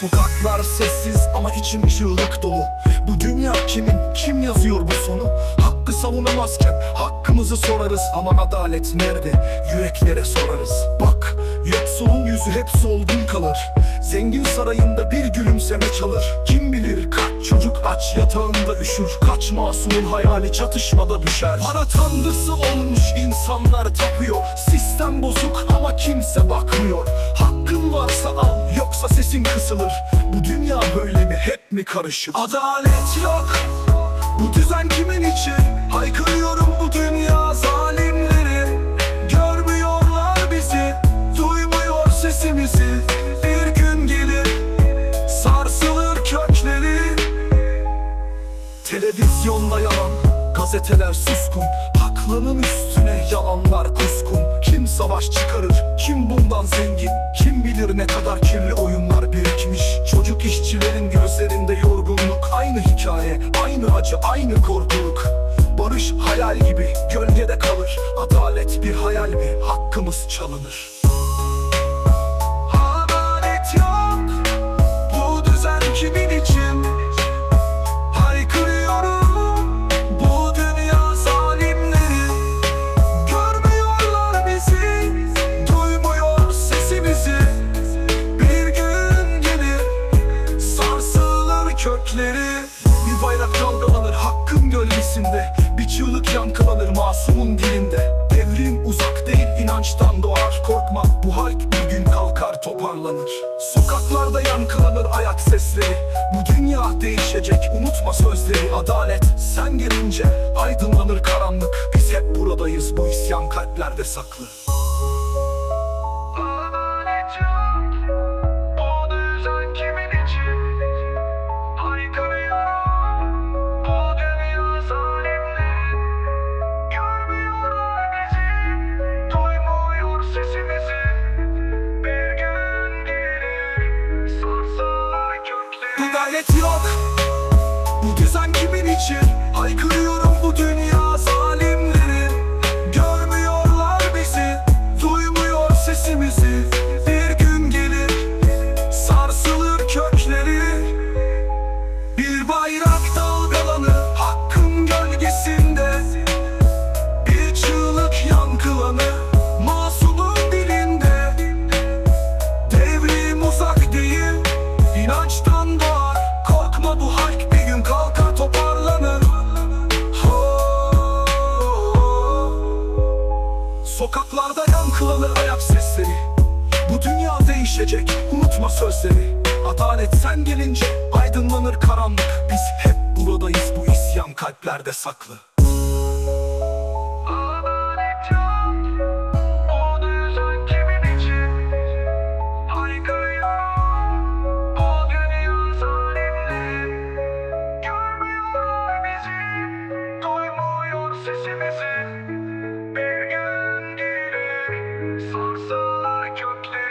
Sokaklar sessiz ama içim çığlık dolu Bu dünya kimin, kim yazıyor bu sonu? Hakkı savunamazken hakkımızı sorarız Ama adalet nerede? Yüreklere sorarız Bak, yoksulun yüzü hep solgun kalır. Zengin sarayında bir gülümseme çalır. Kim bilir kaç çocuk aç yatağında üşür. Kaç masumun hayali çatışmada düşer. Para tanrısı olmuş insanlar tapıyor. Sistem bozuk ama kimse bakmıyor. Hakkın varsa al yoksa sesin kısılır. Bu dünya böyle mi hep mi karışık Adalet yok. Bu düzen kimin için? Haykırıyorum bu Gazeteler suskun. Haklının üstüne yalanlar kuskun. Kim savaş çıkarır Kim bundan zengin? Kim bilir ne kadar kirli oyunlar birikmiş? Çocuk işçilerin gözlerinde yorgunluk. Aynı hikaye Aynı acı Aynı korkuluk. Barış hayal gibi Gölgede kalır. Adalet bir hayal mi? Hakkımız çalınır Bir çığlık yankılanır masumun dilinde. Devrim uzak değil inançtan doğar. Korkma bu halk bir gün kalkar toparlanır. Sokaklarda yankılanır ayak sesleri. Bu dünya değişecek unutma sözleri. Adalet sen gelince aydınlanır karanlık. Biz hep buradayız bu isyan kalplerde saklı Adalet yok. Bu düzen kimin için Sokaklarda yankılanır ayak sesleri. Bu dünya değişecek unutma sözleri. Adalet sen gelince aydınlanır karanlık. Biz hep buradayız bu isyan kalplerde saklı. Adalet Sağ köklü